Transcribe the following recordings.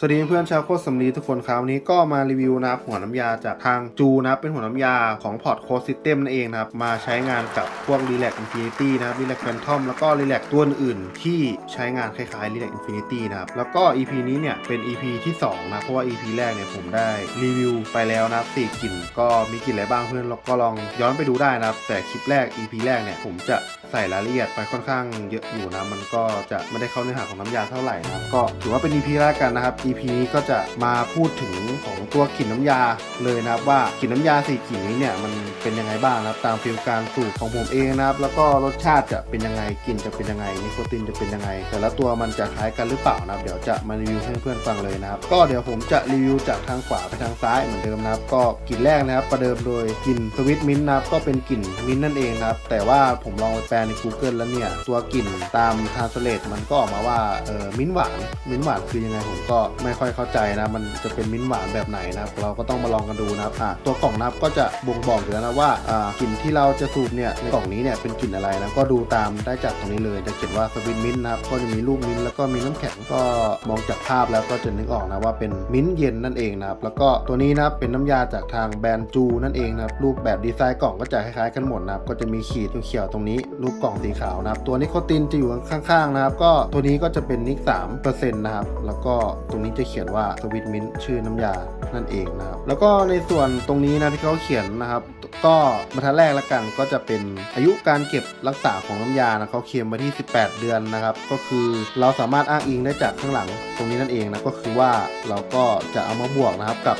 สวัสดีเพื่อนชาวโคตรสำลีทุกคนครับวันนี้ก็มารีวิวนะครับหัวน้ำยาจากทางจูนะครับเป็นหัวน้ำยาของพอร์ตโคสซิสเต็มนั่นเองนะครับมาใช้งานกับพวก Relax Infinity นะครับ Relax Phantom แล้วก็ Relax ตัวอื่นๆที่ใช้งานคล้ายๆ Relax Infinity นะครับแล้วก็ EP นี้เนี่ยเป็น EP ที่2นะเพราะว่า EP แรกเนี่ยผมได้รีวิวไปแล้วนะครับสี่กลิ่นก็มีกลิ่นอะไรบ้างเพื่อนเราก็ลองย้อนไปดูได้นะครับแต่คลิปแรก EP แรกเนี่ยผมจะใส่รายละเอียดไปค่อนข้างเยอะอยู่นะมันก็จะไม่ได้เข้าเนื้อหาของน้ำยาเท่าไหร่นะครับก็ถือว่าเป็น EP แรกกันนะครับ EP นี้ก็จะมาพูดถึงของตัวกลิ่นน้ำยาเลยนะครับว่ากลิ่นน้ำยาสี่กลิ่นนี้เนี่ยมันเป็นยังไงบ้างนะครับตามฟิลการสูตรของผมเองนะครับแล้วก็รสชาติจะเป็นยังไงกลิ่นจะเป็นยังไงนิโคตินจะเป็นยังไง แต่ละตัวมันจะคล้ายกันหรือเปล่านะครับเดี๋ยวจะมารีวิวให้เพื่อนๆฟังเลยนะครับก็เดี๋ยวผมจะรีวิวจากทางขวาไปทางซ้ายเหมือนเดิมนะครับก็กลิ่นแรกนะครับประเดิมโดยกลิ่นสวิตมินต์นะครับก็เป็นกลิ่นมิ้นท์นั่นเองนะครับแต่ว่าผมลองไปแปลใน Google แล้วเนี่ยตัวกลิ่นตามทานสเลตมันก็ออกมาว่าเออมิ้นท์หวานมิ้นท์หวานคือยังไงผมก็ไม่ค่อยเข้าใจนะ มันจะเป็นมิ้นหวานแบบไหนนะครับ เราก็ต้องมาลองกันดูนะครับอะตัวกล่องนะครับก็จะบ่งบอกอยู่แล้วนะว่าอ่ากลิ่นที่เราจะสูบเนี่ยในกล่องนี้เนี่ยเป็นกลิ่นอะไรนะก็ดูตามได้จากตรงนี้เลยจะเขียนว่าสวิตมิ้นนะครับก็จะมีรูปมิ้นแล้วก็มีน้ำแข็งก็มองจากภาพแล้วก็จะนึกออกนะว่าเป็นมิ้นเย็นนั่นเองนะครับแล้วก็ตัวนี้นะครับเป็นน้ำยาจากทางแบรนด์จูนั่นเองนะครับรูปแบบดีไซน์กล่องก็จะคล้ายๆกันหมดนะครับก็จะมีขีดเขียวตรงนี้ รูปกล่องสีขาวนะครับตัวนิโคตินจะอยู่ข้างๆนะครับก็ตัวนี้ก็จะเป็นนิก3%นะครับแล้วก็ตรงนี้จะเขียนว่าสวิตมิ้นชื่อน้ำยานั่นเองนะครับแล้วก็ในส่วนตรงนี้นะที่เขาเขียนนะครับ ก็บรรทัดแรกละกันก็จะเป็นอายุการเก็บรักษาของน้ำยานะเขาเขียนมาที่ 18 เดือนนะครับ ก็คือเราสามารถอ้างอิงได้จากข้างหลังตรงนี้นั่นเองนะก็คือว่าเราก็จะเอามาบวกนะครับกับ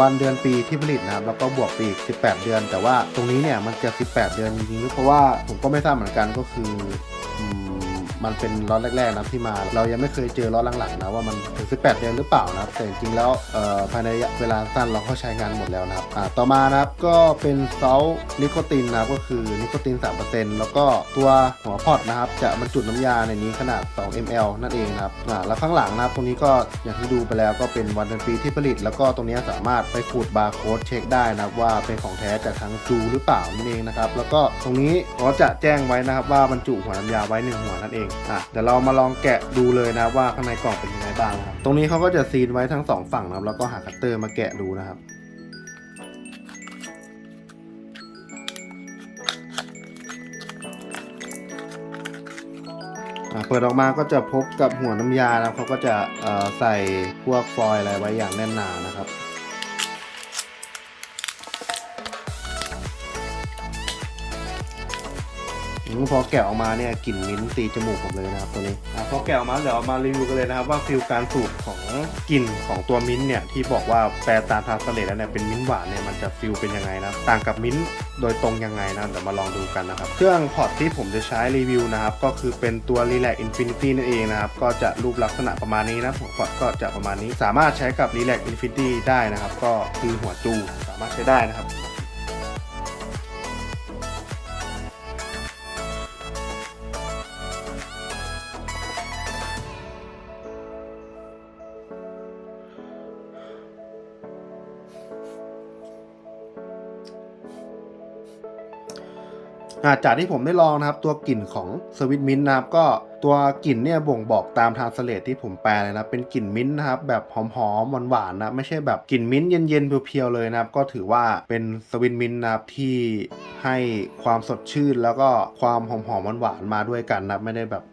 วันเดือนปีที่ผลิตนะครับแล้วก็บวกไปอีก 18 เดือน แต่ว่าตรงนี้เนี่ยมันจะ 18 เดือนจริงๆหรือเพราะว่าผมก็ไม่ทราบเหมือนกันก็คือ มันเป็นล็อตแรกๆนะที่มา เรายังไม่เคยเจอล็อตหลังๆนะว่ามันถึง18 เดือนหรือเปล่านะครับแต่จริงๆแล้วภายในระยะเวลาสั้นเราก็ใช้งานหมดแล้วนะครับต่อมานะครับก็เป็นเซลนิโคตินนะครับก็คือนิโคติน 3%แล้วก็ตัวหัวพอดนะครับจะบรรจุน้ำยาในนี้ขนาด 2 ml นั่นเองนะครับแล้วข้างหลังนะครับตรงนี้ก็อย่างที่ดูไปแล้วก็เป็นวันเดือนปีที่ผลิต แล้วก็ตรงนี้สามารถไปขูดบาร์โค้ดเช็คได้นะครับว่าเป็นของแท้จากทางจูหรือเปล่านั่นเองนะครับแล้วก็ตรงนี้เขาจะแจ้งไว้นะครับว่าบรรจุหัวน้ำยาไว้หนึ่งหัวนั่นเองอะเดี๋ยวเรามาลองแกะดูเลยนะว่าข้างในกล่องเป็นยังไงบ้างนะครับ ตรงนี้เขาก็จะซีนไว้ทั้งสองฝั่งนะครับ แล้วก็หาคัตเตอร์มาแกะดูนะครับอ่าเปิดออกมาก็จะพบกับหัวน้ำยานะครับเขาก็จะเอ่อใส่พวกฟอยล์อะไรไว้อย่างแน่นหนานะครับ พอแกะออกมาเนี่ยกลิ่นมิ้นตีจมูกผมเลยนะครับตัวนี้อะพอแกะออกมาเดี๋ยวเอามารีวิวกันเลยนะครับว่าฟิลการสูบของกลิ่นของตัวมิ้นเนี่ยที่บอกว่าแปลตามทางสเลตแล้วเนี่ยเป็นมิ้นหวานเนี่ยมันจะฟิลเป็นยังไงนะต่างกับมิ้นโดยตรงยังไงนะเดี๋ยวมาลองดูกันนะครับเครื่องพอร์ตที่ผมจะใช้รีวิวนะครับก็คือเป็นตัว Relax Infinity นั่นเองนะครับก็จะรูปลักษณะประมาณนี้นะหัวพอร์ตก็จะประมาณนี้ สามารถใช้กับ Relax Infinity ได้นะครับ ก็คือหัวจูสามารถใช้ได้นะครับ จากที่ผมได้ลองนะครับตัวกลิ่นของสวิตมินต์นะครับก็ตัวกลิ่นเนี่ยบ่งบอกตามทางสเลตที่ผมแปลเลยนะเป็นกลิ่นมิ้นท์นะครับแบบหอมๆหวานๆนะไม่ใช่แบบกลิ่นมิ้นท์เย็นๆเพียวๆเลยนะครับก็ถือว่าเป็นสวิตมินต์นะครับที่ให้ความสดชื่นแล้วก็ความหอมๆหวานๆมาด้วยกันนะไม่ได้แบบ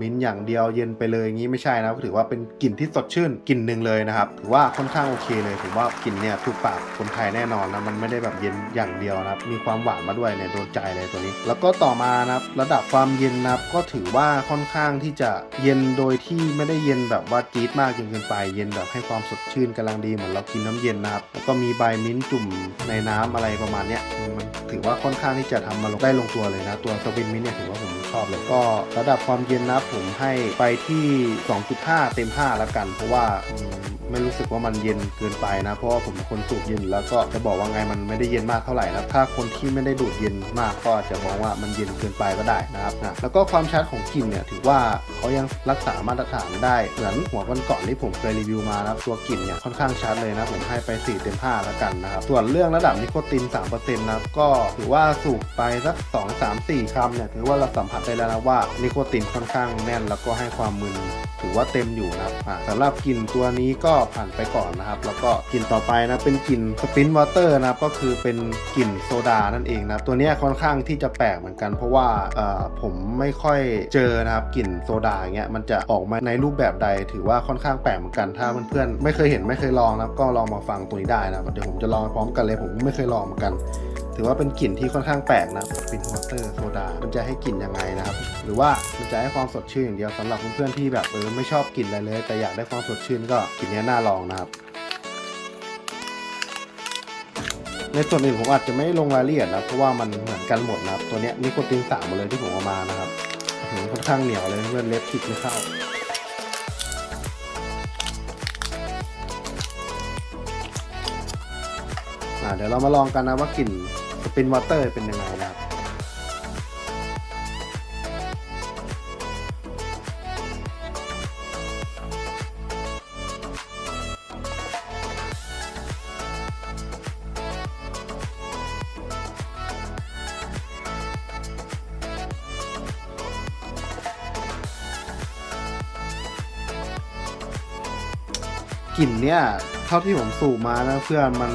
มิ้นท์อย่างเดียวเย็นไปเลยอย่างนี้ไม่ใช่นะก็ถือว่าเป็นกลิ่นที่สดชื่นกลิ่นหนึ่งเลยนะครับถือว่าค่อนข้างโอเคเลยผมว่ากลิ่นเนี่ยถูกปากคนไทยแน่นอนนะมันไม่ได้แบบเย็นอย่างเดียวนะครับมีความหวานมาด้วยเนี่ยโดนใจเลยตัวนี้ แล้วก็ต่อมานะครับระดับความเย็นนะครับก็ถือว่าค่อนข้างที่จะเย็นโดยที่ไม่ได้เย็นแบบว่าจี๊ดมากจนเกินไป เย็นแบบให้ความสดชื่นกำลังดีเหมือนเรากินน้ำเย็นนะครับแล้วก็มีใบมิ้นจุ่มในน้ำอะไรประมาณเนี้ยมันถือว่าค่อนข้างที่จะทำมาลงได้ลงตัวเลยนะ ตัวสวินมิ้นเนี่ยถือว่าผม ชอบเลยก็ระดับความเย็นนับผมให้ไปที่ 2.5 เต็ม 5 แล้วกัน เพราะว่าไม่รู้สึกว่ามันเย็นเกินไปนะ เพราะว่าผมเป็นคนสูบเย็นแล้วก็จะบอกว่าไงมันไม่ได้เย็นมากเท่าไหร่นะถ้าคนที่ไม่ได้ดูดเย็นมากก็จะมองว่ามันเย็นเกินไปก็ได้นะครับนะแล้วก็ความชัดของกลิ่นเนี่ยถือว่าเขายังรักษามาตรฐานได้เหมือนหัวก่อนๆที่ผมเคยรีวิวมานะครับตัวกลิ่นเนี่ยค่อนข้างชัดเลยนะผมให้ไป 4 เต็ม 5 แล้วกันนะครับส่วนเรื่องระดับนิโคติน3%นะครับก็ถือว่าสูบไปสัก 2 3 4คำเนี่ยถือว่าเราสัมผัสได้แล้วนะว่านิโคตินค่อนข้างแน่นแล้วก็ให้ความมึนถือว่าเต็มอยู่นะครับสำหรับกลิ่นตัวนี้ก็ผ่านไปก่อนนะครับ แล้วก็กลิ่นต่อไปนะเป็นกลิ่นสปินวอเตอร์นะครับก็คือเป็นกลิ่นโซดานั่นเองนะตัวนี้ค่อนข้างที่จะแปลกเหมือนกัน เพราะว่าผมไม่ค่อยเจอนะครับกลิ่นโซดาอย่างเงี้ยมันจะออกมาในรูปแบบใด ถือว่าค่อนข้างแปลกเหมือนกันถ้าเพื่อนๆไม่เคยเห็นไม่เคยลองนะก็ลองมาฟังตัวนี้ได้นะเดี๋ยวผมจะลองพร้อมกันเลยผมไม่เคยลองเหมือนกัน ถือว่าเป็นกลิ่นที่ค่อนข้างแปลกนะสปินวอเตอร์โซดา มันจะให้กลิ่นยังไงนะครับ หรือว่ามันจะให้ความสดชื่นอย่างเดียวสำหรับเพื่อนๆที่แบบเออไม่ชอบกลิ่นอะไรเลย แต่อยากได้ความสดชื่นก็กลิ่นนี้น่าลองนะครับ ในส่วนอื่นผมอาจจะไม่ลงรายละเอียดนะเพราะว่ามันเหมือนกันหมดนะครับ ตัวเนี้ยนิโคตินสามหมดเลยที่ผมเอามานะครับค่อนข้างเหนียวเลยเพื่อนเล็บจิกไม่เข้า อ่าเดี๋ยวเรามาลองกันนะว่ากลิ่นสปินวอเตอร์เป็นยังไงนะครับกลิ่นเนี่ยเท่าที่ผมสูบมานะเพื่อนมัน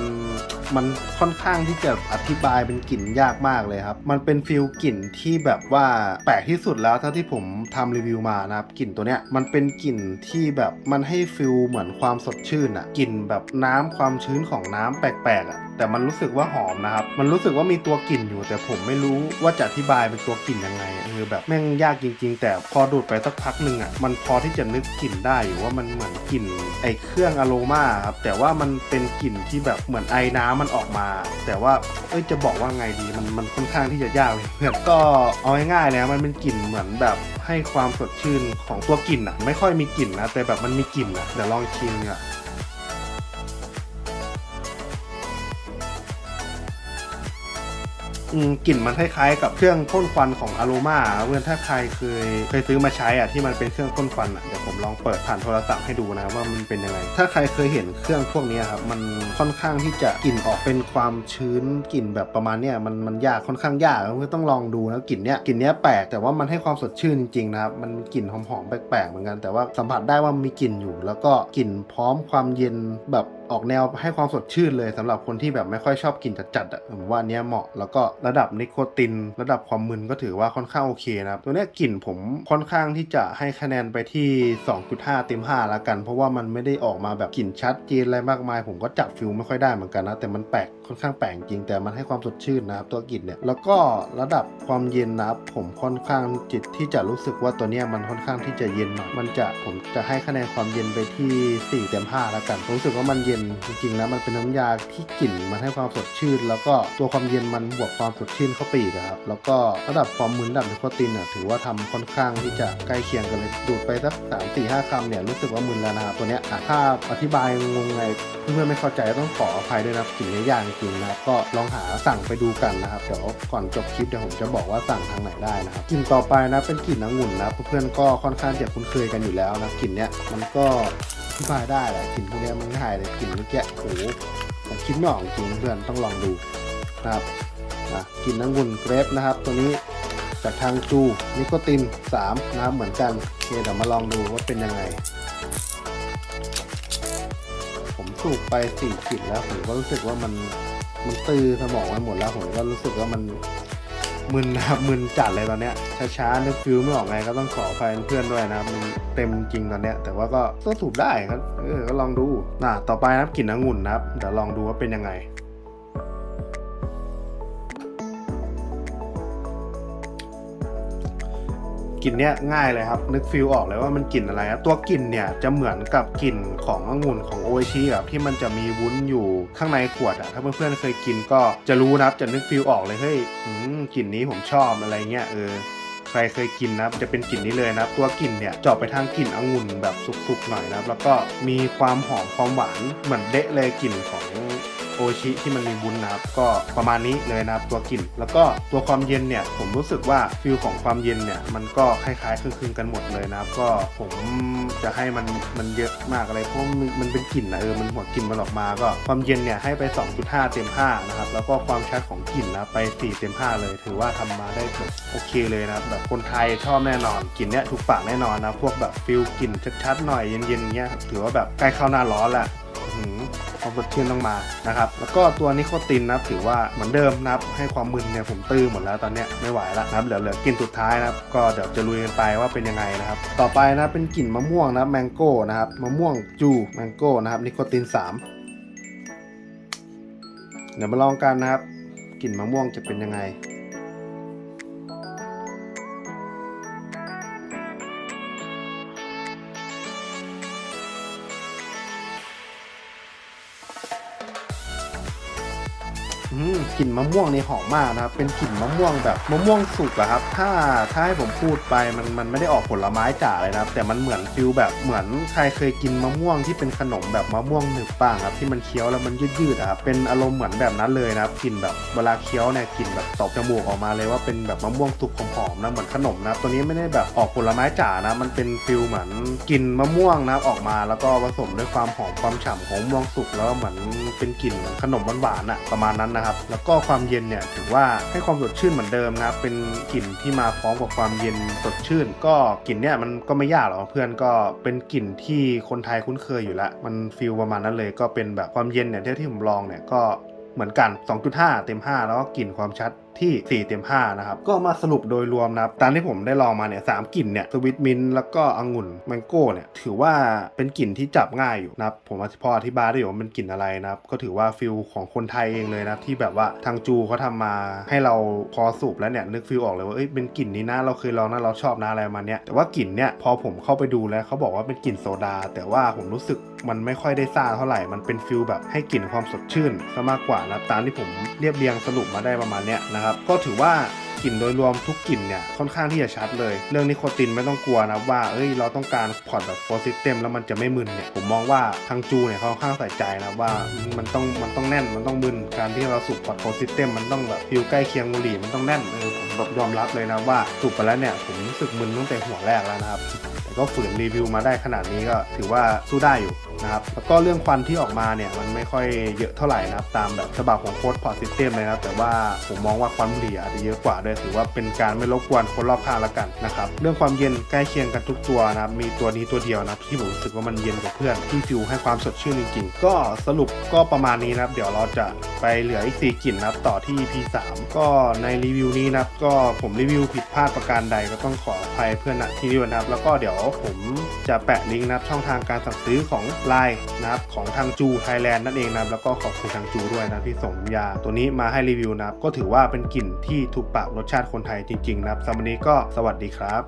มันค่อนข้างที่จะอธิบายเป็นกลิ่นยากมากเลยครับ มันเป็นฟิลกลิ่นที่แบบว่าแปลกที่สุดแล้วเท่าที่ผมทำรีวิวมานะครับกลิ่นตัวเนี้ยมันเป็นกลิ่นที่แบบมันให้ฟิลเหมือนความสดชื่นอะกลิ่นแบบน้ำความชื้นของน้ำแปลกๆอะแต่มันรู้สึกว่าหอมนะครับ มันรู้สึกว่ามีตัวกลิ่นอยู่ แต่ผมไม่รู้ว่าจะอธิบายเป็นตัวกลิ่นยังไงคือแบบแม่งยากจริง ๆ แต่พอดูดไปสักพักหนึ่งอะมันพอที่จะนึกกลิ่นได้อยู่ว่ามันเหมือนกลิ่นไอเครื่องอะโรมาครับ แต่ว่ามันเป็นกลิ่นที่แบบเหมือนไอน้ำมันออกมา แต่ว่าเอ้ยจะบอกว่าไงดีมันมันค่อนข้างที่จะยากเลยเพื่อนก็เอาง่ายๆเลยนะมันเป็นกลิ่นเหมือนแบบให้ความสดชื่นของตัวกลิ่นอะไม่ค่อยมีกลิ่นนะแต่แบบมันมีกลิ่นอะเดี๋ยวลองชิมเนี่ยอืม กลิ่นมันคล้ายๆ กับเครื่องพ่นควันของอ r โ m มาเพื่อนถ้าใครเคยเคยซื้อมาใช้อะที่มันเป็นเครื่องพ่นควันอะเดี๋ยวผมลองเปิดผ่านโทรศัพท์ให้ดูนะว่ามันเป็นยังไง ถ้าใครเคยเห็นเครื่องพวกนี้ครับมันค่อนข้างที่จะกลิ่นออกเป็นความชื้นกลิ่นแบบประมาณเนี้ยมันมันยากค่อนข้างยากเพื่อนต้องลองดูนะกลิ่นเนี้ยกลิ่นเนี้ยแปลกแต่ว่ามันให้ความสดชื่นจริงๆนะครับมันกลิ่นหอมๆแปลกๆเหมือนกันแต่ว่าสัมผัสได้ว่ามีกลิ่นอยู่ แล้วก็กลิ่นพร้อมความเย็นแบบ ออกแนวให้ความสดชื่นเลยสำหรับคนที่แบบไม่ค่อยชอบกลิ่นจัดๆอะผมว่าอันเนี้ยเหมาะแล้วก็ระดับนิโคติน ระดับความมึนก็ถือว่าค่อนข้างโอเคนะครับ ตัวเนี้ยกลิ่นผมค่อนข้างที่จะให้คะแนนไปที่ 2.5 เต็ม5ละกัน เพราะว่ามันไม่ได้ออกมาแบบกลิ่นชัดเจนอะไรมากมาย ผมก็จับฟิลไม่ค่อยได้เหมือนกันนะแต่มันแปลก ค่อนข้างแปลกจริงแต่มันให้ความสดชื่นนะครับตัวกลิ่นเนี่ยแล้วก็ระดับความเย็นนะครับผมค่อนข้างจิตที่จะรู้สึกว่าตัวเนี้ยมันค่อนข้างที่จะเย็นหน่อยมันจะผมจะให้คะแนนความเย็นไปที่ 4 เต็ม5ละกันรู้สึกว่ามันเย็นจริงๆแล้วมันเป็นน้ำยาที่กลิ่นมันให้ความสดชื่น แล้วก็ตัวความเย็นมันบวกความสดชื่นเข้าไปอีกอะครับแล้วก็ระดับความมึนระดับนิโคตินอะถือว่าทำค่อนข้างที่จะใกล้เคียงกันเลยดูดไปสักสามสี่ห้าคำเนี่ยรู้สึกว่ามึนแล้วนะครับตัวเนี้ยถ้าอธิบายงงไงเพื่อนๆไม่เข้าใจต้องขออภัยด้วยนะกลิ่นนี้ยากจริงๆนะครับก็ลองหาสั่งไปดูกันนะครับเดี๋ยวก่อนจบคลิปเดี๋ยวผมจะบอกว่าสั่งทางไหนได้นะครับกลิ่นต่อไปนะเป็นกลิ่นองุ่นนะเพื่อนๆก็ค่อนข้างจะคุ้นเคยกันอยู่แล้วนะกลิ่นเนี้ยมันก็อธิบายได้แหละกลิ่นพวกนี้มันง่ายเลยกลิ่นเมื่อกี้โอ้โหแต่คิดไม่ออกจริงเพื่อนต้องลองดูนะครับนะกลิ่นองุ่นเกรปนะครับ ตัวนี้จากทางจูนิโคติน3นะครับเหมือนกันโอเคเดี๋ยวมาลองดูว่าเป็นยังไง สูบไปสี่ขีดแล้วผมก็รู้สึกว่ามันมันตื้อสมองไปหมดแล้วผมก็รู้สึกว่ามันมึนนะครับมึนจัดเลยตอนเนี้ยช้าๆนึกฟิลไม่ออกไงก็ต้องขออภัยเพื่อนด้วยนะครับมันเต็มจริงตอนเนี้ย แต่ว่าก็ก็สูบได้ครับเออก็ลองดูน่ะต่อไปนะครับกลิ่นองุ่นนะครับเดี๋ยวลองดูว่าเป็นยังไง ลิ่นเนี้ยง่ายเลยครับ นึกฟิลออกเลยว่ามันกลิ่นอะไรครับตัวกลิ่นเนี่ยจะเหมือนกับกลิ่นขององุ่นของโอชิครับที่มันจะมีวุ้นอยู่ข้างในขวดอะถ้าเพื่อนๆเคยกินก็จะรู้นับจะนึกฟิลออกเลยเฮ้ยกลิ่นนี้ผมชอบอะไรเงี้ยเออใครเคยกินนับจะเป็นกลิ่นนี้เลยนะครับตัวกลิ่นเนี่ยเจาะไปทางกลิ่นองุ่นแบบสุกๆหน่อยนะแล้วก็มีความหอมความหวานเหมือนเดะเลยกลิ่นของ โอชิที่มันมีวุ้นะครับ ก็ประมาณนี้เลยนะครับตัวกลิ่น แล้วก็ตัวความเย็นเนี่ย ผมรู้สึกว่าฟิลของความเย็นเนี่ย มันก็คล้ายๆคลึงๆกันหมดเลยนะครับ ก็ผมจะให้มันมันเยอะมากอะไรเพราะมันเป็นกลิ่นนะเออมันหัวกลิ่นมันออกมาก็ความเย็นเนี่ยให้ไป 2.5 เต็ม5นะครับแล้วก็ความชัดของกลิ่นนะไป4เต็ม5เลย ถือว่าทำมาได้แบบโอเคเลยนะครับแบบคนไทยชอบแน่นอนกลิ่นเนี้ยถูกปากแน่นอนนะพวกแบบฟิลกลิ่นชัดๆหน่อยเย็นๆอย่างเงี้ยถือว่าแบบใกล้เข้าหน้าร้อนแล้วอื้อหือ ความสดชื่นต้องมานะครับ แล้วก็ตัวนิโคตินนะถือว่าเหมือนเดิมนะครับ ให้ความมึนเนี่ยผมตื้อหมดแล้วตอนเนี้ยไม่ไหวแล้วนะครับเหลือเหลือกลิ่นสุดท้ายนะครับ ก็เดี๋ยวจะลุยกันไปว่าเป็นยังไงนะครับ ต่อไปนะเป็นกลิ่นมะม่วงนะแมงโก้นะครับมะม่วงจูแมงโก้นะครับนิโคติน 3 เดี๋ยวมาลองกันนะครับกลิ่นมะม่วงจะเป็นยังไง กลิ่นมะม่วงนี่หอมมากนะครับ เป็นกลิ่นมะม่วงแบบมะม่วงสุกอะครับ ถ้าถ้าให้ผมพูดไปมันมันไม่ได้ออกผลไม้จ๋าเลยนะครับ แต่มันเหมือนฟิลแบบเหมือนใครเคยกินมะม่วงที่เป็นขนมแบบมะม่วงหนึบบ้างครับที่มันเคี้ยวแล้วมันยืดๆอะครับเป็นอารมณ์เหมือนแบบนั้นเลยนะครับกลิ่นแบบเวลาเคี้ยวเนี่ยกลิ่นแบบตบจมูกออกมาเลยว่าเป็นแบบมะม่วงสุกหอมๆนะเหมือนขนมนะตัวนี้ไม่ได้แบบออกผลไม้จ๋านะ มันเป็นฟิลเหมือนกลิ่นมะม่วงนะครับออกมาแล้วก็ผสมด้วยความหอมความฉ่ำของมะม่วงสุกแล้วเหมือนเป็นกลิ่นเหมือนขนมหวานๆอะประมาณนั้นนะครับ แล้วก็ความเย็นเนี่ยถือว่าให้ความสดชื่นเหมือนเดิมนะครับ เป็นกลิ่นที่มาพร้อมกับความเย็นสดชื่น ก็กลิ่นเนี่ยมันก็ไม่ยากหรอกเพื่อนก็เป็นกลิ่นที่คนไทยคุ้นเคยอยู่แล้ว มันฟิลประมาณนั้นเลย ก็เป็นแบบความเย็นเนี่ยที่ที่ผมลองเนี่ยก็เหมือนกัน 2.5 เต็ม 5 แล้วก็กลิ่นความชัด ที่ 4 เต็ม5นะครับ ก็มาสรุปโดยรวมนะครับ ตามที่ผมได้ลองมาเนี่ยสามกลิ่นเนี่ยสวิตมินแล้วก็องุ่นแมงโก้เนี่ยถือว่าเป็นกลิ่นที่จับง่ายอยู่นะครับ ผมพออธิบายได้อยู่ว่ามันกลิ่นอะไรนะครับ ก็ถือว่าฟิลของคนไทยเองเลยนะที่แบบว่าทางจูเขาทำมาให้เราพอสูบแล้วเนี่ยนึกฟิลออกเลยว่าเอ้ยเป็นกลิ่นนี้นะเราเคยลองนะเราชอบนะอะไรมาเนี้ยแต่ว่ากลิ่นเนี่ยพอผมเข้าไปดูแล้วเขาบอกว่าเป็นกลิ่นโซดา แต่ว่าผมรู้สึกมันไม่ค่อยได้ซ่าเท่าไหร่ มันเป็นฟิลแบบให้กลิ่นความสดชื่นซะมากกว่านะตามที่ผมเรียบเรียงสรุปมาได้ประมาณเนี้ยนะครับก็ถือว่ากลิ่นโดยรวมทุกกลิ่นเนี่ยค่อนข้างที่จะชัดเลย เรื่องนิโคตินไม่ต้องกลัวนะว่าเอ้ยเราต้องการพอร์ตแบบโฟร์ซิสเต็มแล้วมันจะไม่มึนเนี่ยผมมองว่าทางจูเนี่ยเขาค่อนข้างใส่ใจนะว่ามันต้องมันต้องแน่นมันต้องมึนการที่เราสูบพอร์ตโฟร์ซิสเต็มมันต้องแบบฟิลใกล้เคียงบุหรี่มันต้องแน่นเออผมแบบยอมรับเลยนะว่าสูบไปแล้วเนี่ยผมรู้สึกมึนตั้งแต่หัวแรกแล้วนะครับแต่ก็ฝืนรีวิวมาได้ขนาดนี้ก็ถือว่าสู้ได้อยู่ นะครับ แล้วก็เรื่องควันที่ออกมาเนี่ยมันไม่ค่อยเยอะเท่าไหร่นะครับ ตามแบบฉบับของโค้ดพอร์ตซิสเต็มเลยนะครับ แต่ว่าผมมองว่าควันบุหรี่อาจจะเยอะกว่าด้วยถือว่าเป็นการไม่รบกวนคนรอบข้างละกันนะครับ เรื่องความเย็นใกล้เคียงกันทุกตัวนะครับ มีตัวนี้ตัวเดียวนะครับที่ผมรู้สึกว่ามันเย็นกว่าเพื่อนที่ฟิวให้ความสดชื่นจริงๆ ก็สรุปก็ประมาณนี้นะครับ เดี๋ยวเราจะไปเหลืออีก 4กลิ่นนะครับต่อที่ EP 3ก็ในรีวิวนี้นะครับก็ผมรีวิวผิดพลาดประการใดก็ต้องขออภัยเพื่อนณที่นี้ด้วยนะครับ แล้วก็เดี๋ยวผมจะแปะลิงก์นะครับช่องทางการสั่งซื้อของไลนะครับของทางจูไทยแลนด์นั่นเองนะครับแล้วก็ขอบคุณทางจูด้วยนะที่ส่งน้ำยา ตัวนี้มาให้รีวิวนะครับก็ถือว่าเป็นกลิ่นที่ถูกปากรสชาติคนไทยจริงๆนะสำหรับวันนี้ก็สวัสดีครับ